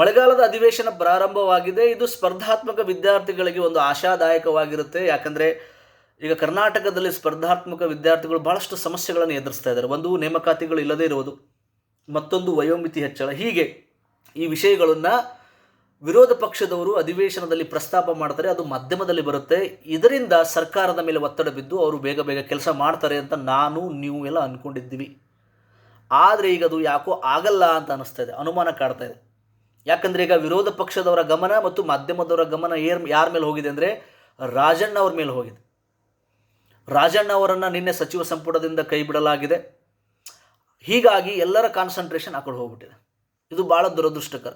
ಮಳೆಗಾಲದ ಅಧಿವೇಶನ ಪ್ರಾರಂಭವಾಗಿದೆ. ಇದು ಸ್ಪರ್ಧಾತ್ಮಕ ವಿದ್ಯಾರ್ಥಿಗಳಿಗೆ ಒಂದು ಆಶಾದಾಯಕವಾಗಿರುತ್ತೆ. ಯಾಕಂದರೆ ಈಗ ಕರ್ನಾಟಕದಲ್ಲಿ ಸ್ಪರ್ಧಾತ್ಮಕ ವಿದ್ಯಾರ್ಥಿಗಳು ಬಹಳಷ್ಟು ಸಮಸ್ಯೆಗಳನ್ನು ಎದುರಿಸ್ತಾ ಇದ್ದಾರೆ. ಒಂದು ನೇಮಕಾತಿಗಳು ಇಲ್ಲದೇ ಇರುವುದು, ಮತ್ತೊಂದು ವಯೋಮಿತಿ ಹೆಚ್ಚಳ. ಹೀಗೆ ಈ ವಿಷಯಗಳನ್ನು ವಿರೋಧ ಪಕ್ಷದವರು ಅಧಿವೇಶನದಲ್ಲಿ ಪ್ರಸ್ತಾಪ ಮಾಡ್ತಾರೆ. ಅದು ಮಾಧ್ಯಮದಲ್ಲಿ ಬರುತ್ತೆ. ಇದರಿಂದ ಸರ್ಕಾರದ ಮೇಲೆ ಒತ್ತಡ ಬಿದ್ದು ಅವರು ಬೇಗ ಬೇಗ ಕೆಲಸ ಮಾಡ್ತಾರೆ ಅಂತ ನಾನು, ನೀವು ಎಲ್ಲ ಅಂದ್ಕೊಂಡಿದ್ದೀವಿ ಆದರೆ ಈಗ ಅದು ಯಾಕೋ ಆಗಲ್ಲ ಅಂತ ಅನ್ನಿಸ್ತಾ ಇದೆ. ಅನುಮಾನ ಕಾಡ್ತಾ ಇದೆ. ಯಾಕಂದರೆ ಈಗ ವಿರೋಧ ಪಕ್ಷದವರ ಗಮನ ಮತ್ತು ಮಾಧ್ಯಮದವರ ಗಮನ ಏರ್ ಯಾರ ಮೇಲೆ ಹೋಗಿದೆ ಅಂದರೆ ರಾಜಣ್ಣ ಅವ್ರ ಮೇಲೆ ಹೋಗಿದೆ. ರಾಜಣ್ಣ ಅವರನ್ನು ನಿನ್ನೆ ಸಚಿವ ಸಂಪುಟದಿಂದ ಕೈ ಬಿಡಲಾಗಿದೆ. ಹೀಗಾಗಿ ಎಲ್ಲರ ಕಾನ್ಸಂಟ್ರೇಷನ್ ಆ ಕಡೆ ಹೋಗ್ಬಿಟ್ಟಿದೆ. ಇದು ಭಾಳ ದುರದೃಷ್ಟಕರ.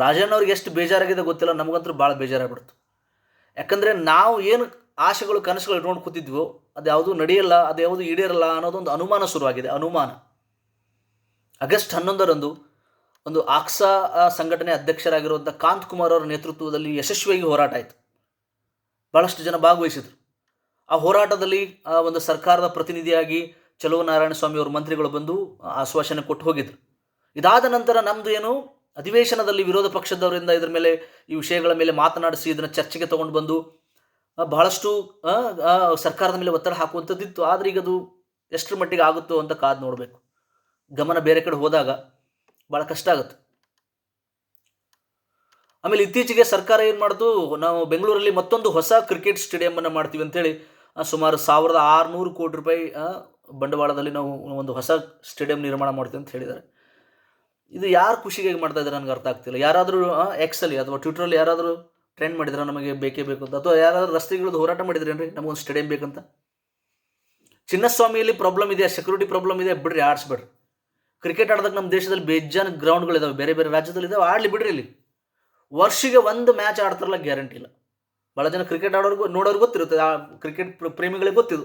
ರಾಜಣ್ಣ ಅವ್ರಿಗೆ ಎಷ್ಟು ಬೇಜಾರಾಗಿದೆ ಗೊತ್ತಿಲ್ಲ, ನಮಗಂತೂ ಭಾಳ ಬೇಜಾರಾಗ್ಬಿಡ್ತು. ಯಾಕಂದರೆ ನಾವು ಏನು ಆಶೆಗಳು, ಕನಸುಗಳು ಇಟ್ಕೊಂಡು ಕೂತಿದ್ವೋ, ಅದು ಯಾವುದು ನಡೆಯಲ್ಲ, ಅದು ಯಾವುದು ಈಡೇರಲ್ಲ ಅನ್ನೋದೊಂದು ಅನುಮಾನ ಶುರುವಾಗಿದೆ, ಅನುಮಾನ. ಆಗಸ್ಟ್ ಹನ್ನೊಂದರಂದು ಒಂದು ಆಕ್ಸಾ ಸಂಘಟನೆ ಅಧ್ಯಕ್ಷರಾಗಿರುವಂಥ ಕಾಂತ್ ಕುಮಾರ್ ಅವರ ನೇತೃತ್ವದಲ್ಲಿ ಯಶಸ್ವಿಯಾಗಿ ಹೋರಾಟ ಆಯಿತು. ಭಾಳಷ್ಟು ಜನ ಭಾಗವಹಿಸಿದರು. ಆ ಹೋರಾಟದಲ್ಲಿ ಒಂದು ಸರ್ಕಾರದ ಪ್ರತಿನಿಧಿಯಾಗಿ ಚಲುವ ನಾರಾಯಣ ಸ್ವಾಮಿ ಅವರು ಮಂತ್ರಿಗಳು ಬಂದು ಆಶ್ವಾಸನೆ ಕೊಟ್ಟು ಹೋಗಿದ್ರು. ಇದಾದ ನಂತರ ನಮ್ಮದು ಏನು, ಅಧಿವೇಶನದಲ್ಲಿ ವಿರೋಧ ಪಕ್ಷದವರಿಂದ ಇದರ ಮೇಲೆ ಈ ವಿಷಯಗಳ ಮೇಲೆ ಮಾತನಾಡಿಸಿ ಇದನ್ನು ಚರ್ಚೆಗೆ ತಗೊಂಡು ಬಂದು ಬಹಳಷ್ಟು ಸರ್ಕಾರದ ಮೇಲೆ ಒತ್ತಡ ಹಾಕುವಂಥದ್ದಿತ್ತು. ಆದರೆ ಈಗ ಅದು ಎಷ್ಟರ ಮಟ್ಟಿಗೆ ಆಗುತ್ತೋ ಅಂತ ಕಾದು ನೋಡಬೇಕು. ಗಮನ ಬೇರೆ ಕಡೆ ಹೋದಾಗ ಭಾಳ ಕಷ್ಟ ಆಗುತ್ತೆ. ಆಮೇಲೆ ಇತ್ತೀಚೆಗೆ ಸರ್ಕಾರ ಏನು ಮಾಡ್ತು ನಾವು ಬೆಂಗಳೂರಲ್ಲಿ ಮತ್ತೊಂದು ಹೊಸ ಕ್ರಿಕೆಟ್ ಸ್ಟೇಡಿಯಮನ್ನು ಮಾಡ್ತೀವಿ ಅಂತೇಳಿ ಸುಮಾರು ಸಾವಿರದ ಆರುನೂರು ಕೋಟಿ ರೂಪಾಯಿ ಬಂಡವಾಳದಲ್ಲಿ ನಾವು ಒಂದು ಹೊಸ ಸ್ಟೇಡಿಯಂ ನಿರ್ಮಾಣ ಮಾಡ್ತೀವಿ ಅಂತ ಹೇಳಿದ್ದಾರೆ. ಇದು ಯಾರು ಖುಷಿಗೆ ಮಾಡ್ತಾ ಇದ್ದಾರೆ ನನಗೆ ಅರ್ಥ ಆಗ್ತಿಲ್ಲ. ಯಾರಾದರೂ ಎಕ್ಸಲ್ಲಿ ಅಥವಾ ಟ್ವಿಟ್ರಲ್ಲಿ ಯಾರಾದರೂ ಟ್ರೆಂಡ್ ಮಾಡಿದ್ರೆ, ನಮಗೆ ಬೇಕೇ ಬೇಕು ಅಂತ? ಅಥವಾ ಯಾರಾದರೂ ರಸ್ತೆಗಳದ್ದು ಹೋರಾಟ ಮಾಡಿದ್ರೇನ್ರಿ ನಮಗೊಂದು ಸ್ಟೇಡಿಯಂ ಬೇಕಂತ? ಚಿನ್ನಸ್ವಾಮಿಯಲ್ಲಿ ಪ್ರಾಬ್ಲಮ್ ಇದೆ ಸೆಕ್ಯೂರಿಟಿ ಪ್ರಾಬ್ಲಮ್ ಇದೆ ಬಿಡ್ರಿ, ಆಡಿಸ್ಬೇಡ್ರಿ. ಕ್ರಿಕೆಟ್ ಆಡೋದಕ್ಕೆ ನಮ್ಮ ದೇಶದಲ್ಲಿ ಬೇಜಾನ್ ಗ್ರೌಂಡ್ಗಳಿದಾವೆ ಬೇರೆ ಬೇರೆ ರಾಜ್ಯದಲ್ಲಿ ಇದಾವೆ, ಆಡಲಿ ಬಿಡ್ರಿ ಇಲ್ಲಿ. ವರ್ಷಿಗೆ ಒಂದು ಮ್ಯಾಚ್ ಆಡ್ತಾರಲ್ಲ ಗ್ಯಾರಂಟಿ ಇಲ್ಲ. ಭಾಳ ಜನ ಕ್ರಿಕೆಟ್ ಆಡೋರ್ಗು, ನೋಡೋರ್ಗು ಗೊತ್ತಿರುತ್ತೆ, ಆ ಕ್ರಿಕೆಟ್ ಪ್ರೇಮಿಗಳಿಗೆ ಗೊತ್ತಿದು.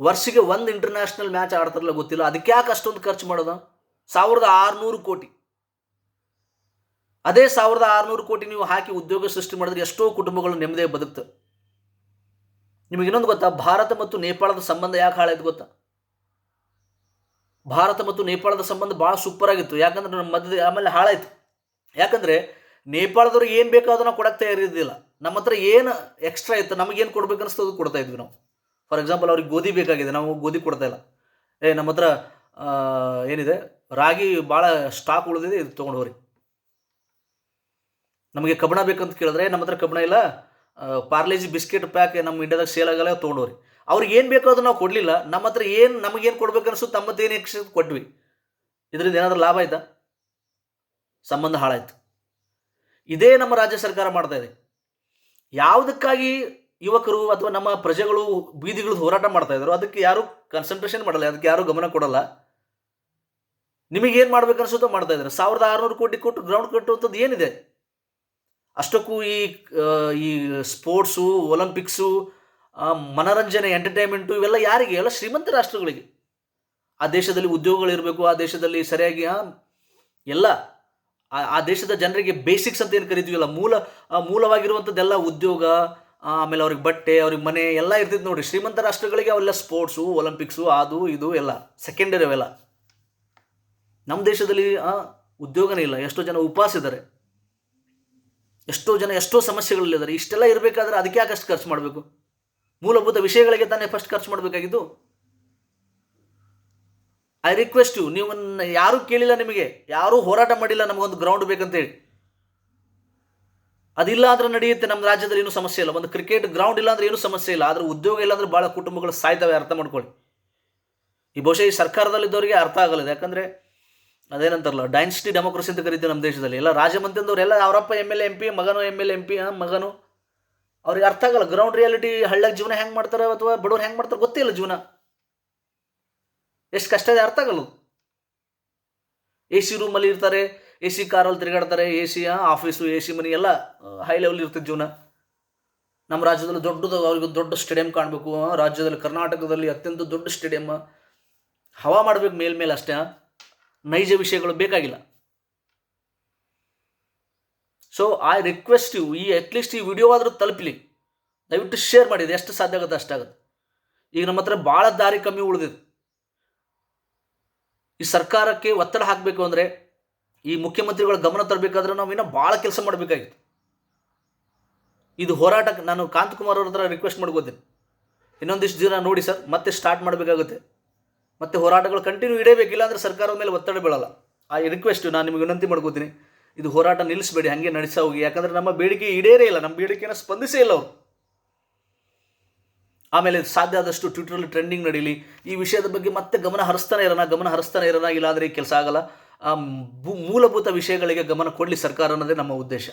ವರ್ಷಿಗೆ ಒಂದು ಇಂಟರ್ನ್ಯಾಷನಲ್ ಮ್ಯಾಚ್ ಆಡ್ತಾರಲ್ಲ ಗೊತ್ತಿಲ್ಲ, ಅದಕ್ಕೆ ಯಾಕೆ ಅಷ್ಟೊಂದು ಖರ್ಚು ಮಾಡೋದು? ಸಾವಿರದ ಆರುನೂರು ಕೋಟಿ. ಅದೇ ಸಾವಿರದ ಆರುನೂರು ಕೋಟಿ ನೀವು ಹಾಕಿ ಉದ್ಯೋಗ ಸೃಷ್ಟಿ ಮಾಡಿದ್ರೆ ಎಷ್ಟೋ ಕುಟುಂಬಗಳು ನೆಮ್ಮದಿಯಾಗಿ ಬದುಕ್ತವೆ. ನಿಮಗೆ ಇನ್ನೊಂದು ಗೊತ್ತಾ? ಭಾರತ ಮತ್ತು ನೇಪಾಳದ ಸಂಬಂಧ ಯಾಕೆ ಹಾಳಾಯ್ತು ಗೊತ್ತಾ? ಭಾರತ ಮತ್ತು ನೇಪಾಳದ ಸಂಬಂಧ ಭಾಳ ಸೂಪರ್ ಆಗಿತ್ತು. ಯಾಕಂದ್ರೆ ನಮ್ಮ ಮಧ್ಯದ ಆಮೇಲೆ ಹಾಳಾಯ್ತು. ಯಾಕಂದರೆ ನೇಪಾಳದವ್ರಿಗೆ ಏನು ಬೇಕೋ ಅದನ್ನು ಕೊಡಕ್ಕೆ ತಯಾರಿದ್ದಿಲ್ಲ ನಮ್ಮ ಹತ್ರ ಏನು ಎಕ್ಸ್ಟ್ರಾ ಇತ್ತು ನಮಗೇನು ಕೊಡ್ಬೇಕು ಅನಿಸ್ತದೆ ಅದು ಕೊಡ್ತಾ ಇದ್ವಿ ನಾವು. ಫಾರ್ ಎಕ್ಸಾಂಪಲ್ ಅವ್ರಿಗೆ ಗೋಧಿ ಬೇಕಾಗಿದೆ, ನಾವು ಗೋಧಿ ಕೊಡ್ತಾ ಇಲ್ಲ. ಏ, ನಮ್ಮ ಹತ್ರ ಏನಿದೆ, ರಾಗಿ ಭಾಳ ಸ್ಟಾಕ್ ಉಳಿದಿದೆ, ಇದು ತೊಗೊಂಡು ಹೋಗ್ರಿ. ನಮಗೆ ಕಬ್ಬಣ ಬೇಕಂತ ಕೇಳಿದ್ರೆ ನಮ್ಮ ಹತ್ರ ಕಬ್ಬಣ ಇಲ್ಲ ಪಾರ್ಲೇಜಿ ಬಿಸ್ಕೆಟ್ ಪ್ಯಾಕ್ ನಮ್ಮ ಇಂಡಿಯಾದಾಗ ಸೇಲ್ ಆಗಲ್ಲ ತೊಗೊಂಡೋರಿ ಅವ್ರಿಗೆ ಏನು ಬೇಕೋ ಅದನ್ನ ನಾವು ಕೊಡಲಿಲ್ಲ, ನಮ್ಮ ಹತ್ರ ಏನು ನಮಗೇನು ಕೊಡ್ಬೇಕು ಅನಿಸುತ್ತೆ ಏನು ಎಕ್ಸ್ ಕೊಟ್ವಿ. ಇದರಿಂದ ಏನಾದರೂ ಲಾಭ ಆಯ್ತಾ? ಸಂಬಂಧ ಹಾಳಾಯ್ತು. ಇದೇ ನಮ್ಮ ರಾಜ್ಯ ಸರ್ಕಾರ ಮಾಡ್ತಾ ಇದೆ. ಯಾವುದಕ್ಕಾಗಿ ಯುವಕರು ಅಥವಾ ನಮ್ಮ ಪ್ರಜೆಗಳು ಬೀದಿಗಳು ಹೋರಾಟ ಮಾಡ್ತಾ ಇದ್ರು ಅದಕ್ಕೆ ಯಾರು ಕನ್ಸಂಟ್ರೇಷನ್ ಮಾಡಲ್ಲ, ಅದಕ್ಕೆ ಯಾರು ಗಮನ ಕೊಡಲ್ಲ. ನಿಮಗೇನು ಮಾಡ್ಬೇಕು ಅನ್ಸುತ್ತೋ ಮಾಡ್ತಾ ಇದ್ದಾರೆ ಸಾವಿರದ ಆರುನೂರು ಕೋಟಿ ಕೊಟ್ಟು ಗ್ರೌಂಡ್ ಕಟ್ಟುವಂಥದ್ದು ಏನಿದೆ? ಅಷ್ಟಕ್ಕೂ ಈ ಈ ಸ್ಪೋರ್ಟ್ಸು ಒಲಿಂಪಿಕ್ಸು ಮನರಂಜನೆ ಎಂಟರ್ಟೈನ್ಮೆಂಟು ಇವೆಲ್ಲ ಯಾರಿಗೆ? ಎಲ್ಲ ಶ್ರೀಮಂತ ರಾಷ್ಟ್ರಗಳಿಗೆ. ಆ ದೇಶದಲ್ಲಿ ಉದ್ಯೋಗಗಳಿರಬೇಕು ಆ ದೇಶದಲ್ಲಿ ಸರಿಯಾಗಿ ಎಲ್ಲ, ಆ- ದೇಶದ ಜನರಿಗೆ ಬೇಸಿಕ್ಸ್ ಅಂತ ಏನು ಕರಿತೀವಲ್ಲ, ಮೂಲ ಮೂಲವಾಗಿರುವಂಥದ್ದೆಲ್ಲ ಉದ್ಯೋಗ ಆಮೇಲೆ ಅವ್ರಿಗೆ ಬಟ್ಟೆ, ಅವ್ರಿಗೆ ಮನೆ, ಎಲ್ಲ ಇರ್ತಿತ್ತು ನೋಡಿ. ಶ್ರೀಮಂತ ರಾಷ್ಟ್ರಗಳಿಗೆ ಅವೆಲ್ಲ ಸ್ಪೋರ್ಟ್ಸು ಒಲಿಂಪಿಕ್ಸು ಅದು, ಇದು, ಎಲ್ಲ ಸೆಕೆಂಡರಿ ಅವೆಲ್ಲ. ನಮ್ಮ ದೇಶದಲ್ಲಿ ಉದ್ಯೋಗನೇ ಇಲ್ಲ. ಎಷ್ಟೋ ಜನ ಉಪವಾಸ ಇದ್ದಾರೆ ಎಷ್ಟೋ ಜನ ಎಷ್ಟೋ ಸಮಸ್ಯೆಗಳಲ್ಲಿದ್ದಾರೆ. ಇಷ್ಟೆಲ್ಲ ಇರಬೇಕಾದ್ರೆ ಅದಕ್ಕೆ ಯಾಕೆ ಅಷ್ಟು ಖರ್ಚು ಮಾಡಬೇಕು? ಮೂಲಭೂತ ವಿಷಯಗಳಿಗೆ ತಾನೇ ಫಸ್ಟ್ ಖರ್ಚು ಮಾಡಬೇಕಾಗಿದ್ದು? ಐ ರಿಕ್ವೆಸ್ಟ್ ಯು ನೀವು ಯಾರೂ ಕೇಳಿಲ್ಲ ನಿಮಗೆ, ಯಾರೂ ಹೋರಾಟ ಮಾಡಿಲ್ಲ ನಮಗೊಂದು ಗ್ರೌಂಡ್ ಬೇಕಂತೇಳಿ. ಅದಿಲ್ಲ ಅಂದ್ರೆ ನಡೆಯುತ್ತೆ ನಮ್ಮ ರಾಜ್ಯದಲ್ಲಿ ಏನೂ ಸಮಸ್ಯೆ ಇಲ್ಲ. ಒಂದು ಕ್ರಿಕೆಟ್ ಗ್ರೌಂಡ್ ಇಲ್ಲ ಅಂದ್ರೆ ಏನೂ ಸಮಸ್ಯೆ ಇಲ್ಲ. ಆದರೆ ಉದ್ಯೋಗ ಇಲ್ಲ ಅಂದ್ರೆ ಭಾಳ ಕುಟುಂಬಗಳು ಸಾಯ್ತವೆ, ಅರ್ಥ ಮಾಡ್ಕೊಳ್ಳಿ. ಈ ಬಹುಶಃ ಈ ಸರ್ಕಾರದಲ್ಲಿದ್ದವರಿಗೆ ಅರ್ಥ ಆಗಲ್ಲ. ಯಾಕಂದರೆ ಅದೇನಂತಾರಲ್ಲ ಡೈನ್ಸಿಟಿ ಡೆಮೋಕ್ರಸಿ ಅಂತ ಕರಿತೀವಿ ನಮ್ಮ ದೇಶದಲ್ಲಿ. ಎಲ್ಲ ರಾಜಮಂತ್ರಿದವ್ರು ಎಲ್ಲ ಅವರಪ್ಪ ಎಂ ಎಲ್ ಎಂ ಪಿ, ಮಗನು ಎಂ ಎಲ್ ಎಂ ಪಿ ಮಗನು ಅವ್ರಿಗೆ ಅರ್ಥ ಆಗಲ್ಲ. ಗ್ರೌಂಡ್ ರಿಯಾಲಿಟಿ ಹಳ್ಳಕ್ಕೆ ಜೀವನ ಹೆಂಗೆ ಮಾಡ್ತಾರೆ ಅಥವಾ ಬಡವ್ರು ಹೆಂಗೆ ಮಾಡ್ತಾರೆ ಗೊತ್ತಿಲ್ಲ ಜೀವನ. ಎಷ್ಟು ಕಷ್ಟ ಇದೆ ಅರ್ಥ ಆಗಲ್ಲ. ಎ ಸಿ ರೂಮಲ್ಲಿ ಇರ್ತಾರೆ, ಎ ಸಿ ಕಾರಲ್ಲಿ ತಿರುಗಾಡ್ತಾರೆ, A C office A C money ಎಲ್ಲ ಹೈ ಲೆವೆಲ್ ಇರ್ತದೆ ಜೀವನ. ನಮ್ಮ ರಾಜ್ಯದಲ್ಲಿ ದೊಡ್ಡದು ಅವ್ರಿಗೆ ದೊಡ್ಡ ಸ್ಟೇಡಿಯಂ ಕಾಣಬೇಕು. ರಾಜ್ಯದಲ್ಲಿ ಕರ್ನಾಟಕದಲ್ಲಿ ಅತ್ಯಂತ ದೊಡ್ಡ ಸ್ಟೇಡಿಯಂ ಹವಾ ಮಾಡಬೇಕು ಮೇಲ್ಮೇಲೆ ಅಷ್ಟೇ ನೈಜ ವಿಷಯಗಳು ಬೇಕಾಗಿಲ್ಲ. ಸೊ ಐ ರಿಕ್ವೆಸ್ಟ್ ಯು ಈ ಅಟ್ಲೀಸ್ಟ್ ಈ ವಿಡಿಯೋ ಆದರೂ ತಲುಪಲಿ. ದಯವಿಟ್ಟು ಶೇರ್ ಮಾಡಿದೆ ಎಷ್ಟು ಸಾಧ್ಯ ಆಗುತ್ತೆ ಅಷ್ಟಾಗುತ್ತೆ ಈಗ ನಮ್ಮ ಹತ್ರ ಭಾಳ ದಾರಿ ಕಮ್ಮಿ ಉಳಿದಿದೆ. ಈ ಸರ್ಕಾರಕ್ಕೆ ಒತ್ತಡ ಹಾಕಬೇಕು ಅಂದರೆ, ಈ ಮುಖ್ಯಮಂತ್ರಿಗಳ ಗಮನ ತರಬೇಕಾದ್ರೆ ನಾವು ಇನ್ನೂ ಭಾಳ ಕೆಲಸ ಮಾಡಬೇಕಾಗಿತ್ತು. ಇದು ಹೋರಾಟಕ್ಕೆ ನಾನು ಕಾಂತಕುಮಾರ್ ಅವ್ರ ಹತ್ರ ರಿಕ್ವೆಸ್ಟ್ ಮಾಡ್ಕೋತೀನಿ. ಇನ್ನೊಂದಿಷ್ಟು ದಿನ ನೋಡಿ ಸರ್, ಮತ್ತೆ ಸ್ಟಾರ್ಟ್ ಮಾಡಬೇಕಾಗುತ್ತೆ. ಮತ್ತೆ ಹೋರಾಟಗಳು ಕಂಟಿನ್ಯೂ ಇಡಬೇಕಿಲ್ಲ ಅಂದರೆ ಸರ್ಕಾರದ ಮೇಲೆ ಒತ್ತಡ ಬೀಳಲ್ಲ. ಆ ರಿಕ್ವೆಸ್ಟ್ ನಾನು ನಿಮಗೆ ವಿನಂತಿ ಮಾಡ್ಕೋತೀನಿ. ಇದು ಹೋರಾಟ ನಿಲ್ಲಿಸಬೇಡಿ, ಹಾಗೆ ನಡೆಸ ಹೋಗಿ. ಯಾಕಂದ್ರೆ ನಮ್ಮ ಬೇಡಿಕೆ ಈಡೇರೇ ಇಲ್ಲ, ನಮ್ಮ ಬೇಡಿಕೆನ ಸ್ಪಂದಿಸೇ ಇಲ್ಲ ಅವರು. ಆಮೇಲೆ ಸಾಧ್ಯ ಆದಷ್ಟು ಟ್ವಿಟರಲ್ಲಿ ಟ್ರೆಂಡಿಂಗ್ ನಡೀಲಿ. ಈ ವಿಷಯದ ಬಗ್ಗೆ ಮತ್ತೆ ಗಮನ ಹರಿಸ್ತಾನೆ ಇರೋಣ, ಗಮನ ಹರಿಸ್ತಾನೆ ಇರೋಣ ಇಲ್ಲಾಂದರೆ ಕೆಲಸ ಆಗಲ್ಲ. ಮೂಲಭೂತ ವಿಷಯಗಳಿಗೆ ಗಮನ ಕೊಡಲಿ ಸರ್ಕಾರ ಅನ್ನೋದೇ ನಮ್ಮ ಉದ್ದೇಶ.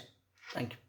Thank you